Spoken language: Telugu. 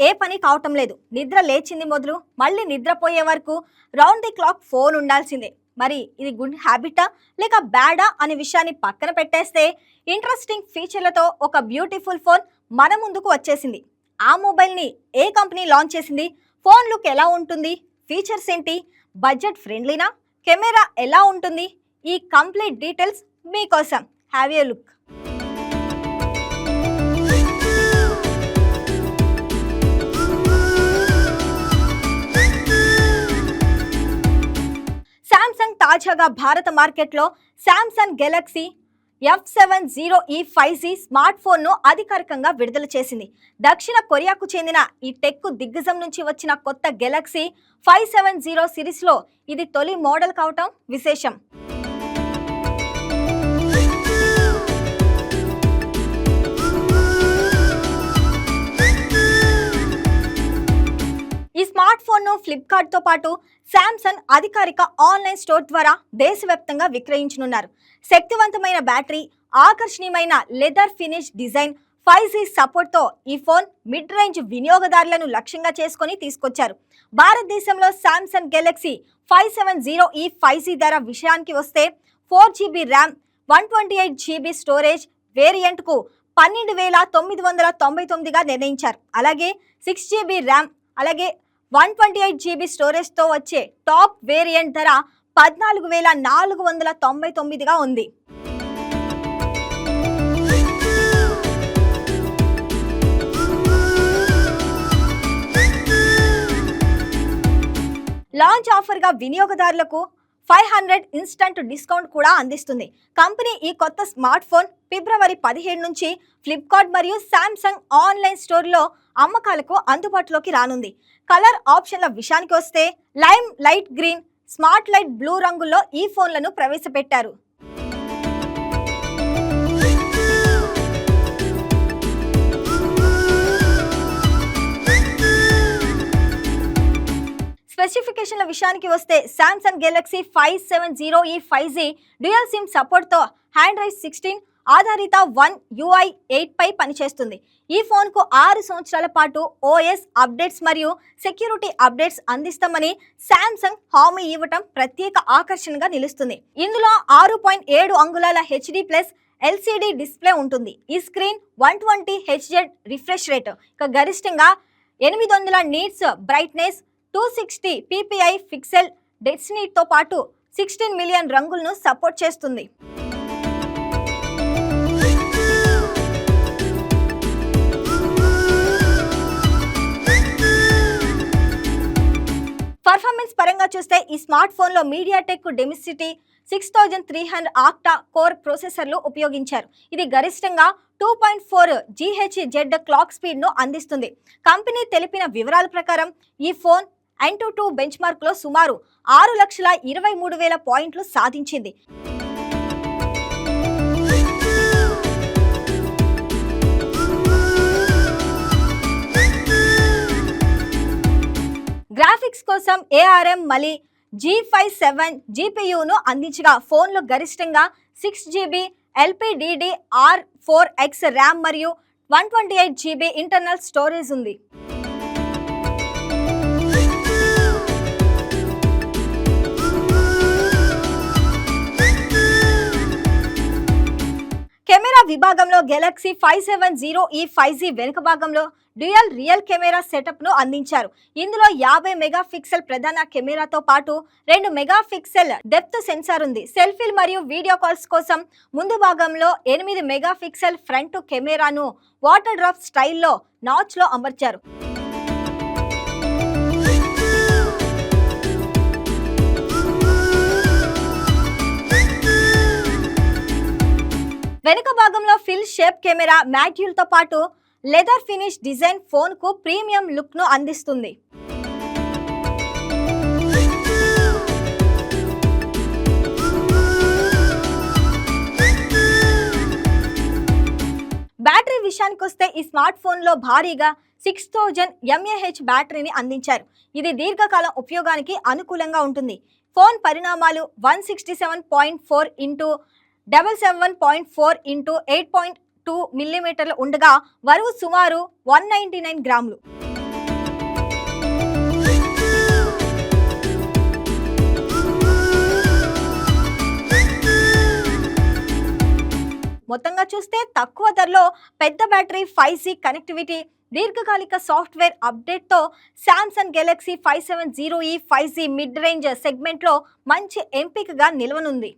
ఏ పని కావటం లేదు. నిద్ర లేచింది మొదలు మళ్ళీ నిద్రపోయే వరకు రౌండ్ ది క్లాక్ ఫోన్ ఉండాల్సిందే. మరి ఇది గుడ్ హ్యాబిటా లేక బ్యాడా అనే విషయాన్ని పక్కన పెట్టేస్తే ఇంట్రెస్టింగ్ ఫీచర్లతో ఒక బ్యూటిఫుల్ ఫోన్ మన ముందుకు వచ్చేసింది. ఆ మొబైల్ని ఏ కంపెనీ లాంచ్ చేసింది? ఫోన్ లుక్ ఎలా ఉంటుంది? ఫీచర్స్ ఏంటి? బడ్జెట్ ఫ్రెండ్లీనా కెమెరా ఎలా ఉంటుంది? ఈ కంప్లీట్ డీటెయిల్స్ మీకోసం. హ్యావ్ ఏ లుక్ తాజాగా భారత మార్కెట్లో Samsung Galaxy F seven zero E five G smart ఫోన్ను అధికారికంగా విడుదల చేసింది. దక్షిణ కొరియాకు చెందిన ఈ టెక్ దిగ్గజం నుంచి వచ్చిన కొత్త గెలాక్సీ ఫైవ్ సెవెన్ జీరో సిరీస్లో ఇది తొలి మోడల్ కావటం విశేషం. స్మార్ట్ ఫోన్ను ఫ్లిప్కార్ట్తో పాటు శాంసంగ్ అధికారిక ఆన్లైన్ స్టోర్ ద్వారా దేశవ్యాప్తంగా విక్రయించనున్నారు. శక్తివంతమైన బ్యాటరీ ఆకర్షణీయమైన leather finish design five G సపోర్ట్తో ఈ ఫోన్ మిడ్ రేంజ్ వినియోగదారులను లక్ష్యంగా చేసుకొని తీసుకొచ్చారు. భారతదేశంలో Samsung Galaxy five seven zero E five G ధర విషయానికి వస్తే four GB RAM one twenty eight GB storage వేరియంట్కు పన్నెండు వేల తొమ్మిది వందల తొంభై తొమ్మిదిగా నిర్ణయించారు. అలాగే సిక్స్ జీబీ ర్యామ్ అలాగే వన్ ట్వంటీ ఎయిట్ జీబీ స్టోరేజ్తో వచ్చే టాప్ వేరియంట్ ధర పద్నాలుగు వేల నాలుగు వందల తొంభై తొమ్మిదిగా ఉంది. లాంచ్ ఆఫర్గా వినియోగదారులకు ఫైవ్ హండ్రెడ్ ఇన్స్టంట్ డిస్కౌంట్ కూడా అందిస్తుంది. కంపెనీ ఈ కొత్త స్మార్ట్ ఫోన్ ఫిబ్రవరి పదిహేడు నుంచి ఫ్లిప్కార్ట్ మరియు శాంసంగ్ ఆన్లైన్ స్టోర్లో అమ్మకాలకు అందుబాటులోకి రానుంది. కలర్ ఆప్షన్ల విషయానికి వస్తే lime light green smart light blue రంగుల్లో ఈ ఫోన్లను ప్రవేశపెట్టారు. విషయానికి వస్తే Samsung Galaxy five seven zero E five G dual SIM సపోర్ట్తో హ్యాండ్రాయిడ్ సిక్స్టీన్ ఆధారిత వన్ యూఐ ఎయిట్ పై పనిచేస్తుంది. ఈ ఫోన్కు ఆరు సంవత్సరాల పాటు ఓఎస్ అప్డేట్స్ మరియు సెక్యూరిటీ అప్డేట్స్ అందిస్తామని శాంసంగ్ హామీ ఇవ్వటం ప్రత్యేక ఆకర్షణగా నిలుస్తుంది. ఇందులో ఆరు పాయింట్ ఏడు అంగుళాల హెచ్డి ప్లస్ ఎల్సిడి డిస్ప్లే ఉంటుంది. ఈ screen one twenty H Z refresh rate. ఇక గరిష్టంగా ఎనిమిది వందల nits brightness two sixty PPI pixel డెస్నీతో పాటు సిక్స్టీన్ మిలియన్ రంగులను సపోర్ట్ చేస్తుంది. పర్ఫార్మెన్స్ పరంగా చూస్తే ఈ స్మార్ట్ ఫోన్లో MediaTek Dimensity six thousand three hundred octa core ప్రొసెసర్లు ఉపయోగించారు. ఇది గరిష్టంగా two point four G H Z clock స్పీడ్ను అందిస్తుంది. కంపెనీ తెలిపిన వివరాల ప్రకారం ఈ ఫోన్ ఎన్ టు టూ బెంచ్ మార్క్లో సుమారు ఆరు లక్షల ఇరవై మూడు వేల పాయింట్లు సాధించింది. గ్రాఫిక్స్ కోసం ఏఆర్ఎం మలి జీ ఫైవ్ సెవెన్ జీపీయూను అందించగా ఫోన్లు గరిష్టంగా six GB LPDD R four X RAM మరియు one twenty eight GB internal storage ఉంది. కెమెరా విభాగంలో Galaxy five seven zero E five G వెనుక భాగంలో డ్యూయల్ రియల్ కెమెరా సెటప్ను అందించారు. ఇందులో యాభై మెగా పిక్సెల్ ప్రధాన కెమెరాతో పాటు రెండు మెగా పిక్సెల్ డెప్త్ సెన్సార్ ఉంది. సెల్ఫీలు మరియు వీడియో కాల్స్ కోసం ముందు భాగంలో ఎనిమిది మెగా పిక్సెల్ ఫ్రంట్ కెమెరాను వాటర్ డ్రాప్ స్టైల్లో నాచ్లో అమర్చారు. షేప్ కెమెరా మాడ్యూల్ పాటు లెదర్ ఫినిష్ డిజైన్ ఫోన్కు ప్రీమియం లుక్ను అందిస్తుంది. బ్యాటరీ విషయానికి వస్తే ఈ స్మార్ట్ ఫోన్లో భారీగా సిక్స్ థౌజండ్ ఎంఏహెచ్ బ్యాటరీని అందించారు. ఇది దీర్ఘకాలం ఉపయోగానికి అనుకూలంగా ఉంటుంది. ఫోన్ పరిణామాలు one sixty seven point four into double seven point four into eight point two మిల్లీమీటర్లు ఉండగా బరువు సుమారు వన్ నైంటీ నైన్ గ్రాములు. మొత్తంగా చూస్తే తక్కువ ధరలో పెద్ద బ్యాటరీ ఫైవ్ జీ కనెక్టివిటీ దీర్ఘకాలిక software అప్డేట్తో Samsung Galaxy five seven zero E five G mid range సెగ్మెంట్లో మంచి ఎంపికగా నిలవనుంది.